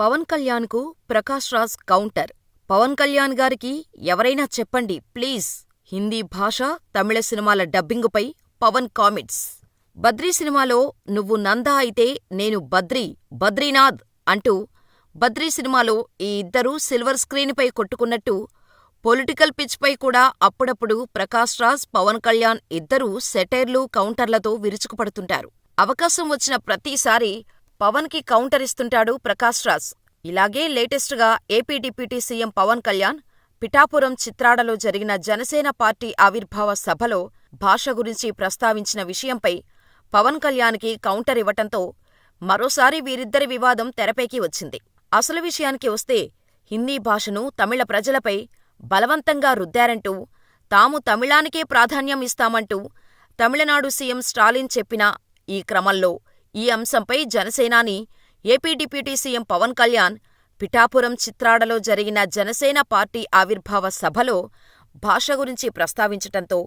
పవన్ కళ్యాణ్కు ప్రకాష్ రాజ్ కౌంటర్. పవన్ కళ్యాణ్ గారికి ఎవరైనా చెప్పండి ప్లీజ్. హిందీ భాష తమిళ సినిమాల డబ్బింగుపై పవన్ కామెంట్స్. బద్రీ సినిమాలో నువ్వు నంద అయితే నేను బద్రీ బద్రీనాథ్ అంటూ బద్రీ సినిమాలో ఈ ఇద్దరూ సిల్వర్ స్క్రీన్పై కొట్టుకున్నట్టు పొలిటికల్ పిచ్పై కూడా అప్పుడప్పుడు ప్రకాష్ రాజ్ పవన్ కళ్యాణ్ ఇద్దరూ సెటైర్లు కౌంటర్లతో విరుచుకుపడుతుంటారు. అవకాశం వచ్చిన ప్రతిసారీ పవన్కి కౌంటర్ ఇస్తుంటాడు ప్రకాష్ రాజ్. ఇలాగే లేటెస్ట్గా AP deputy CM Pawan Kalyan Pithapuram చిత్రాడలో జరిగిన జనసేన పార్టీ ఆవిర్భావ సభలో భాష గురించి ప్రస్తావించిన విషయంపై పవన్ కళ్యాణ్కి కౌంటర్ ఇవ్వటంతో మరోసారి వీరిద్దరి వివాదం తెరపైకి వచ్చింది. అసలు విషయానికి వస్తే హిందీ భాషను తమిళ ప్రజలపై బలవంతంగా రుద్దారంటూ తాము తమిళానికే ప్రాధాన్యం ఇస్తామంటూ తమిళనాడు సీఎం స్టాలిన్ చెప్పిన ఈ క్రమంలో ఈ అంశంపై జనసేనాని AP deputy CM Pawan Kalyan Pithapuram చిత్రాడలో జరిగిన జనసేన పార్టీ ఆవిర్భావ సభలో భాష గురించి ప్రస్తావించటంతో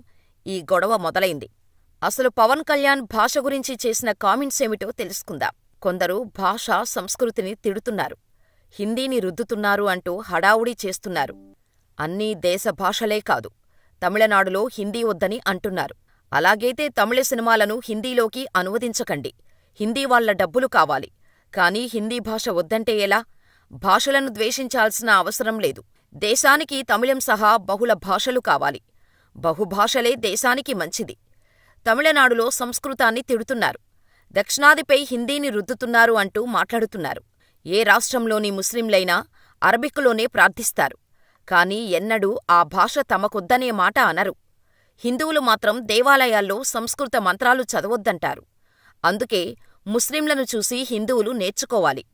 ఈ గొడవ మొదలైంది. అసలు పవన్ కళ్యాణ్ భాష గురించి చేసిన కామెంట్స్ ఏమిటో తెలుసుకుందాం. కొందరు భాష సంస్కృతిని తిడుతున్నారు. హిందీని రుద్దుతున్నారు అంటూ హడావుడి చేస్తున్నారు. అన్నీ దేశ భాషలే కాదు తమిళనాడులో హిందీ వద్దని అంటున్నారు. అలాగైతే తమిళ సినిమాలను హిందీలోకి అనువదించకండి. హిందీ వాళ్ళ డబ్బులు కావాలి. కానీ హిందీ భాష వద్దంటే ఎలా? భాషలను ద్వేషించాల్సిన అవసరం లేదు. దేశానికి తమిళం సహా బహుళ భాషలు కావాలి. బహుభాషలే దేశానికి మంచిది. తమిళనాడులో సంస్కృతాన్ని తిడుతున్నారు. దక్షిణాదిపై హిందీని రుద్దుతున్నారు అంటూ మాట్లాడుతున్నారు. ఏ రాష్ట్రంలోని ముస్లింలైనా అరబిక్కులోనే ప్రార్థిస్తారు. కాని ఎన్నడూ ఆ భాష తమకొద్దనే మాట అనరు. హిందువులు మాత్రం దేవాలయాల్లో సంస్కృత మంత్రాలు చదవొద్దంటారు. అందుకే ముస్లింలను చూసి హిందువులు నేర్చుకోవాలి.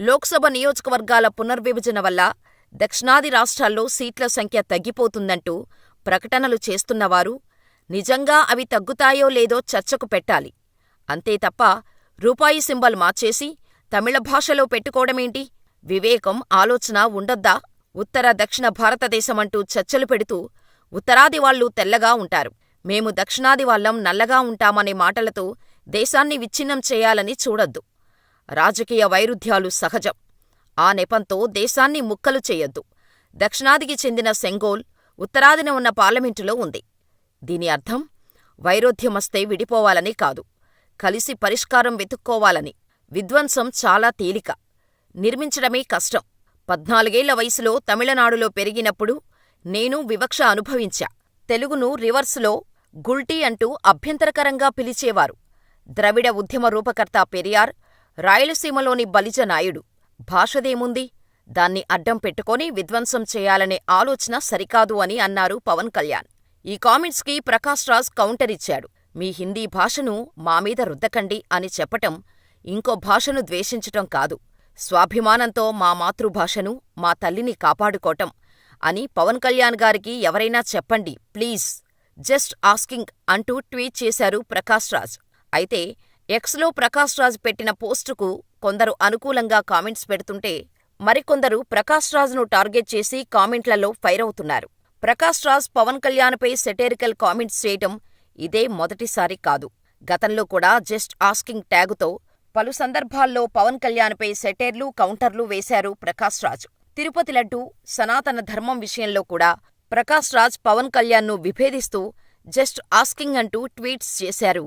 లోక్సభ నియోజకవర్గాల పునర్విభజన వల్ల దక్షిణాది రాష్ట్రాల్లో సీట్ల సంఖ్య తగ్గిపోతుందంటూ ప్రకటనలు చేస్తున్నవారు నిజంగా అవి తగ్గుతాయో లేదో చర్చకు పెట్టాలి. అంతే తప్ప రూపాయి సింబల్ మార్చేసి తమిళ భాషలో పెట్టుకోవడమేంటి? వివేకం ఆలోచన ఉండొద్దా? ఉత్తర దక్షిణ భారతదేశమంటూ చర్చలు పెడుతూ ఉత్తరాది వాళ్ళు తెల్లగా ఉంటారు. మేము దక్షిణాది వాళ్ళం నల్లగా ఉంటామనే మాటలతో దేశాన్ని విచ్ఛిన్నం చేయాలని చూడొద్దు. రాజకీయ వైరుధ్యాలు సహజం. ఆ నెపంతో దేశాన్ని ముక్కలు చేయొద్దు. దక్షిణాదికి చెందిన సెంగోల్ ఉత్తరాదిన ఉన్న పార్లమెంటులో ఉంది. దీని అర్థం వైరుధ్యమస్తే విడిపోవాలని కాదు. కలిసి పరిష్కారం వెతుక్కోవాలని. విధ్వంసం చాలా తేలిక. నిర్మించడమే కష్టం. పద్నాలుగేళ్ళ వయసులో తమిళనాడులో పెరిగినప్పుడు నేను వివక్ష అనుభవించా. తెలుగును రివర్సులో గుల్టీ అంటూ అభ్యంతరకరంగా పిలిచేవారు. ద్రవిడ ఉద్యమ రూపకర్త పెరియార్ రాయలసీమలోని బలిజ నాయుడు. భాషదేముంది? దాన్ని అడ్డం పెట్టుకొని విధ్వంసం చేయాలనే ఆలోచన సరికాదు అని అన్నారు పవన్ కళ్యాణ్. ఈ కామెంట్స్కి ప్రకాష్ రాజ్ కౌంటర్ ఇచ్చాడు. మీ హిందీ భాషను మామీద రుద్దకండి అని చెప్పటం ఇంకో భాషను ద్వేషించటం కాదు. స్వాభిమానంతో మా మాతృభాషను మా తల్లిని కాపాడుకోటం అని పవన్ కళ్యాణ్ గారికి ఎవరైనా చెప్పండి ప్లీజ్. జస్ట్ ఆస్కింగ్ అంటూ ట్వీట్ చేశారు ప్రకాష్ రాజ్. అయితే ఎక్స్లో ప్రకాష్ రాజ్ పెట్టిన పోస్టుకు కొందరు అనుకూలంగా కామెంట్స్ పెడుతుంటే మరికొందరు ప్రకాష్ రాజ్ను టార్గెట్ చేసి కామెంట్లలో ఫైర్ అవుతున్నారు. ప్రకాష్ రాజ్ పవన్ కళ్యాణ్పై సెటేరికల్ కామెంట్స్ చేయటం ఇదే మొదటిసారి కాదు. గతంలో కూడా జస్ట్ ఆస్కింగ్ ట్యాగుతో పలు సందర్భాల్లో పవన్ కళ్యాణ్పై సెటైర్లు కౌంటర్లు వేశారు ప్రకాష్ రాజ్. తిరుపతి లడ్డు సనాతన ధర్మం విషయంలో కూడా ప్రకాష్ రాజ్ పవన్ కళ్యాణ్ను విభేదిస్తూ జస్ట్ ఆస్కింగ్ అంటూ ట్వీట్స్ చేశారు.